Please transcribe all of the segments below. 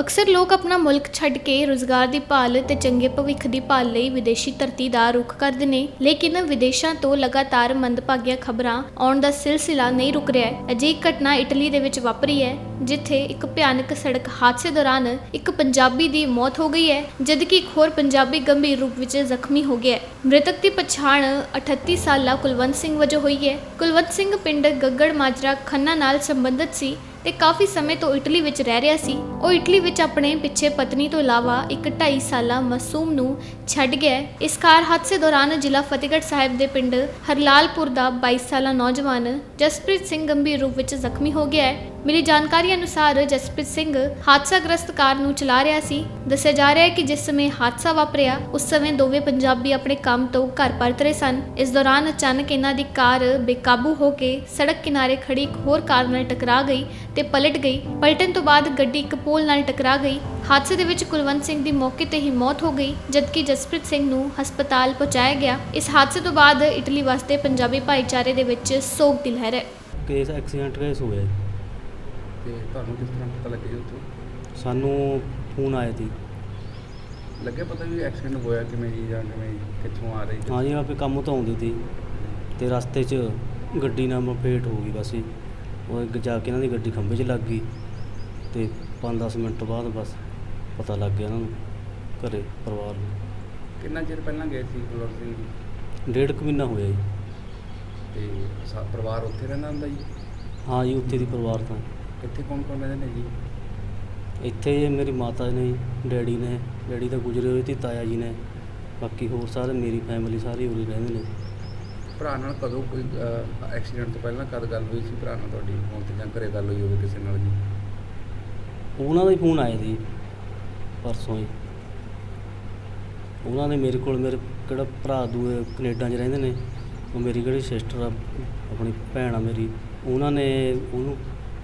ਅਕਸਰ ਲੋਕ ਆਪਣਾ ਮੁਲਕ ਛੱਡ ਕੇ ਰੁਜ਼ਗਾਰ ਦੀ ਭਾਲ ਤੇ ਚੰਗੇ ਭਵਿੱਖ ਦੀ ਭਾਲ ਲਈ ਵਿਦੇਸ਼ੀ ਧਰਤੀ ਦਾ ਰੁਖ ਕਰਦੇ ਨੇ, ਲੇਕਿਨ ਵਿਦੇਸ਼ਾਂ ਤੋਂ ਲਗਾਤਾਰ ਮੰਦਭਾਗੀਆਂ ਖਬਰਾਂ ਆਉਣ ਦਾ ਸਿਲਸਿਲਾ ਨਹੀਂ ਰੁਕ ਰਿਹਾ ਹੈ। ਅਜਿਹੀ ਘਟਨਾ ਇਟਲੀ ਦੇ ਵਿੱਚ ਵਾਪਰੀ ਹੈ, ਜਿੱਥੇ ਇੱਕ ਭਿਆਨਕ ਸੜਕ ਹਾਦਸੇ ਦੌਰਾਨ ਇੱਕ ਪੰਜਾਬੀ ਦੀ ਮੌਤ ਹੋ ਗਈ ਹੈ, ਜਦਕਿ ਇੱਕ ਹੋਰ ਪੰਜਾਬੀ ਗੰਭੀਰ ਰੂਪ ਵਿੱਚ ਜ਼ਖਮੀ ਹੋ ਗਿਆ ਹੈ। ਮ੍ਰਿਤਕ ਦੀ ਪਛਾਣ 38 ਸਾਲਾ ਕੁਲਵੰਤ ਸਿੰਘ ਵਜੋਂ ਹੋਈ ਹੈ। ਕੁਲਵੰਤ ਸਿੰਘ ਪਿੰਡ ਗੱਗੜ ਮਾਜਰਾ ਖੰਨਾ ਨਾਲ ਸੰਬੰਧਿਤ ਸੀ। ਤੇ ਕਾਫੀ ਸਮੇਂ ਤੋਂ ਇਟਲੀ ਵਿੱਚ ਰਹਿ ਰਿਹਾ ਸੀ। ਉਹ ਇਟਲੀ ਵਿੱਚ ਆਪਣੇ ਪਿੱਛੇ ਪਤਨੀ ਤੋਂ ਇਲਾਵਾ ਇੱਕ 2.5 ਸਾਲਾ ਮਾਸੂਮ ਨੂੰ ਛੱਡ ਗਿਆ ਇਸ ਕਾਰ ਹਾਦਸੇ ਦੌਰਾਨ ਜ਼ਿਲ੍ਹਾ ਫਤਿਹਗੜ੍ਹ ਸਾਹਿਬ ਦੇ ਪਿੰਡ ਹਰਲਾਲਪੁਰ ਦਾ 22 ਸਾਲਾ ਨੌਜਵਾਨ ਜਸਪ੍ਰੀਤ ਸਿੰਘ ਗੰਭੀਰ ਰੂਪ ਵਿੱਚ ਜ਼ਖਮੀ ਹੋ ਗਿਆ ਹੈ। ਮਿਲੀ ਜਾਣਕਾਰੀ ਅਨੁਸਾਰ ਜਸਪ੍ਰੀਤ ਸਿੰਘ ਹਾਦਸਾਗ੍ਰਸਤ ਕਾਰ ਨੂੰ ਚਲਾ ਰਿਹਾ ਸੀ। ਦੱਸਿਆ ਜਾ ਰਿਹਾ ਹੈ ਕਿ ਜਿਸ ਸਮੇਂ ਹਾਦਸਾ ਵਾਪਰਿਆ, ਉਸ ਸਮੇਂ ਦੋਵੇਂ ਪੰਜਾਬੀ ਆਪਣੇ ਕੰਮ ਤੋਂ ਘਰ ਪਰਤ ਰਹੇ ਸਨ। ਇਸ ਦੌਰਾਨ ਅਚਾਨਕ ਇਹਨਾਂ ਦੀ ਕਾਰ ਬੇਕਾਬੂ ਹੋ ਕੇ ਸੜਕ ਕਿਨਾਰੇ ਖੜੀ ਇੱਕ ਹੋਰ ਕਾਰ ਨਾਲ ਟਕਰਾ ਗਈ ਤੇ ਪਲਟ ਗਈ। ਪਲਟਣ ਤੋਂ ਬਾਅਦ ਗੱਡੀ ਇੱਕ ਪੋਲ ਨਾਲ ਟਕਰਾ ਗਈ। ਹਾਦਸੇ ਦੇ ਵਿੱਚ ਕੁਲਵੰਤ ਸਿੰਘ ਦੀ ਮੌਕੇ ਤੇ ਹੀ ਮੌਤ ਹੋ ਗਈ, ਜਦਕਿ ਜਸਪ੍ਰੀਤ ਸਿੰਘ ਨੂੰ ਹਸਪਤਾਲ ਪਹੁੰਚਾਇਆ ਗਿਆ। ਇਸ ਹਾਦਸੇ ਤੋਂ ਬਾਅਦ ਇਟਲੀ ਵਾਸਤੇ ਪੰਜਾਬੀ ਭਾਈਚਾਰੇ ਦੇ ਵਿੱਚ ਸੋਗ ਦੀ ਲਹਿਰ ਹੈ। ਕੇਸ ਐਕਸੀਡੈਂਟ ਕੇਸ ਹੋਇਆ ਤੇ ਤੁਹਾਨੂੰ ਕਿਸ ਤਰ੍ਹਾਂ ਪਤਾ ਲੱਗਿਆ ਉੱਥੋਂ? ਸਾਨੂੰ ਫੋਨ ਆਇਆ ਸੀ ਲੱਗਿਆ ਪਤਾ ਵੀ ਐਕਸੀਡੈਂਟ ਹੋਇਆ ਕਿਵੇਂ ਜੀ ਜਾਂ ਕਿਵੇਂ ਕਿੱਥੋਂ ਆ ਰਹੀ ਹਾਂ ਜੀ ਆਪੇ ਕੰਮ ਤੋਂ ਆਉਂਦੀ ਸੀ। ਤੇ ਰਸਤੇ 'ਚ ਗੱਡੀ ਨਾਲ ਮਪੇਟ ਹੋ ਗਈ ਬਸ ਜੀ। ਉਹ ਅੱਗੇ ਜਾ ਕੇ ਇਹਨਾਂ ਦੀ ਗੱਡੀ ਖੰਭੇ 'ਚ ਲੱਗ ਗਈ। ਤੇ 5-10 ਮਿੰਟ ਬਾਅਦ ਬਸ ਪਤਾ ਲੱਗ ਗਿਆ ਇਹਨਾਂ ਨੂੰ ਘਰੇ ਪਰਿਵਾਰ ਨੂੰ। ਕਿੰਨਾ ਚਿਰ ਪਹਿਲਾਂ ਗਏ ਸੀ ਕੁਲਵੰਤ ਸਿੰਘ ਜੀ? ਡੇਢ ਕੁ ਮਹੀਨਾ ਹੋਇਆ ਜੀ। ਤੇ ਸਾ- ਪਰਿਵਾਰ ਉੱਥੇ ਰਹਿੰਦਾ ਹੁੰਦਾ ਜੀ? ਹਾਂ ਜੀ ਉੱਥੇ ਦੀ ਪਰਿਵਾਰ ਤਾਂ। ਇੱਥੇ ਕੌਣ ਕੌਣ ਰਹਿੰਦੇ ਨੇ ਜੀ? ਇੱਥੇ ਮੇਰੀ ਮਾਤਾ ਨੇ ਡੈਡੀ ਨੇ ਡੈਡੀ ਤਾਂ ਗੁਜਰੇ ਹੋਏ ਤੇ ਤਾਇਆ ਜੀ ਨੇ। ਬਾਕੀ ਹੋਰ ਸਾਰੇ ਮੇਰੀ ਫੈਮਿਲੀ ਸਾਰੀ ਉਰੇ ਰਹਿੰਦੇ ਨੇ। ਭਰਾ ਨਾਲ ਕਦੋਂ ਕੋਈ ਐਕਸੀਡੈਂਟ ਤੋਂ ਪਹਿਲਾਂ ਕਦ ਗੱਲ ਹੋਈ ਸੀ ਭਰਾ ਨਾਲ ਤੁਹਾਡੀ? ਫੋਨ ਤੇ ਜਾਂ ਘਰੇ ਗੱਲ ਹੋਈ ਹੋਵੇ ਕਿਸੇ ਨਾਲ ਜੀ? ਉਹਨਾਂ ਦਾ ਹੀ ਫੋਨ ਆਇਆ ਸੀ ਪਰਸੋਂ ਹੀ। ਉਹਨਾਂ ਨੇ ਮੇਰੇ ਕੋਲ ਮੇਰੇ ਕਿਹੜਾ ਭਰਾ ਦੂਏ ਕੈਨੇਡਾ 'ਚ ਰਹਿੰਦੇ ਨੇ ਉਹ ਮੇਰੀ ਕਿਹੜੀ ਸਿਸਟਰ ਆ ਆਪਣੀ ਭੈਣ ਆ ਮੇਰੀ। ਉਹਨਾਂ ਨੇ ਉਹਨੂੰ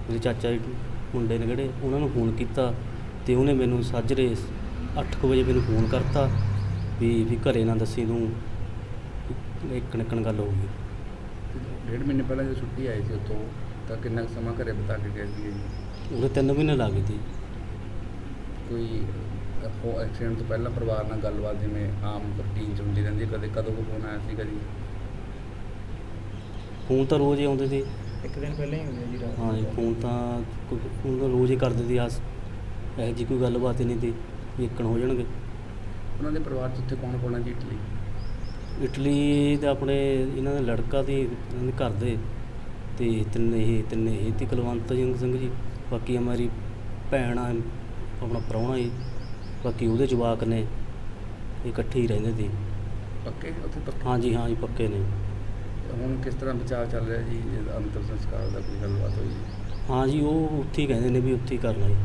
ਮੇਰੇ ਚਾਚਾ ਜੀ ਮੁੰਡੇ ਨੇ ਕਿਹੜੇ ਉਹਨਾਂ ਨੂੰ ਫੋਨ ਕੀਤਾ ਤੇ ਉਹਨੇ ਮੈਨੂੰ ਸਾਜਰੇ 8:00 ਵਜੇ ਮੈਨੂੰ ਫੋਨ ਕਰਤਾ ਵੀ ਵੀ ਘਰੇ ਨਾ ਦੱਸੀ ਤੂੰ ਇੱਕ ਨਿਕਣ ਗੱਲ ਹੋ ਗਈ। ਡੇਢ ਮਹੀਨੇ ਪਹਿਲਾਂ ਜਦੋਂ ਛੁੱਟੀ ਆਈ ਸੀ ਉੱਥੋਂ ਤਾਂ ਕਿੰਨਾ ਕੁ ਸਮਾਂ ਘਰੇ ਬਿਤਾ ਕੇ ਗਏ ਸੀ ਉਹਦੇ ਤਿੰਨ ਮਹੀਨੇ ਲੱਗ ਗਏ ਸੀ। ਕੋਈ ਉਹ ਐਕਸੀਡੈਂਟ ਤੋਂ ਪਹਿਲਾਂ ਪਰਿਵਾਰ ਨਾਲ ਗੱਲਬਾਤ ਜਿਵੇਂ ਆਮ ਰੂਟੀਨ ਚ ਹੁੰਦੀ ਰਹਿੰਦੀ ਕਦੇ ਕਦੋਂ ਕੋ ਫੋਨ ਆਇਆ ਸੀ ਕਦੀ ਫੋਨ ਤਾਂ ਰੋਜ਼ ਹੀ ਆਉਂਦੇ ਸੀ। ਇੱਕ ਦਿਨ ਪਹਿਲਾਂ ਹੀ ਹੋਇਆ ਜੀ ਰਾਤ ਹਾਂ ਜੀ ਫੋਨ ਤਾਂ ਕੋਈ- ਫੋਨ ਤਾਂ ਰੋਜ਼ ਹੀ ਕਰਦੇ ਸੀ ਆਸ। ਇਹੋ ਜਿਹੀ ਕੋਈ ਗੱਲਬਾਤ ਹੀ ਨਹੀਂ ਸੀ ਵੀ ਇੱਕਣ ਹੋ ਜਾਣਗੇ। ਉਹਨਾਂ ਦੇ ਪਰਿਵਾਰ ਚ ਉੱਥੇ ਕੌਣ ਕੌਣ ਹੈ ਜੀ ਇਟਲੀ? ਇਟਲੀ ਤੇ ਆਪਣੇ ਇਹਨਾਂ ਦਾ ਲੜਕਾ ਤੇ ਇਹਨਾਂ ਦੇ ਘਰ ਦੇ ਤੇ ਤਿੰਨੇ ਇਹ ਤਿੰਨੇ ਇਹ ਤੇ ਕੁਲਵੰਤ ਸਿੰਘ ਸਿੰਘ ਜੀ। ਬਾਕੀ ਹਮਾਰੀ ਭੈਣ ਆ ਆਪਣਾ ਪ੍ਰਾਹੁਣਾ ਜੀ। ਬਾਕੀ ਉਹਦੇ ਜਵਾਕ ਨੇ ਇਹ ਇਕੱਠੇ ਹੀ ਰਹਿੰਦੇ ਸੀ ਪੱਕੇ? ਉੱਥੇ ਪੱਕੇ? ਹਾਂ ਜੀ ਹਾਂ ਜੀ ਪੱਕੇ ਨੇ। ਕਿਸ ਤਰ੍ਹਾਂ ਬਚਾਅ ਚੱਲ ਰਿਹਾ ਜੀ, ਜੇ ਅੰਤਰ ਸੰਸਕਾਰ ਦਾ ਕੋਈ ਗੱਲਬਾਤ ਹੋਈ? ਹਾਂ ਜੀ, ਉਹ ਉੱਥੇ ਹੀ ਕਹਿੰਦੇ ਨੇ ਵੀ ਉੱਥੇ ਹੀ ਕਰਨਾ ਜੀ।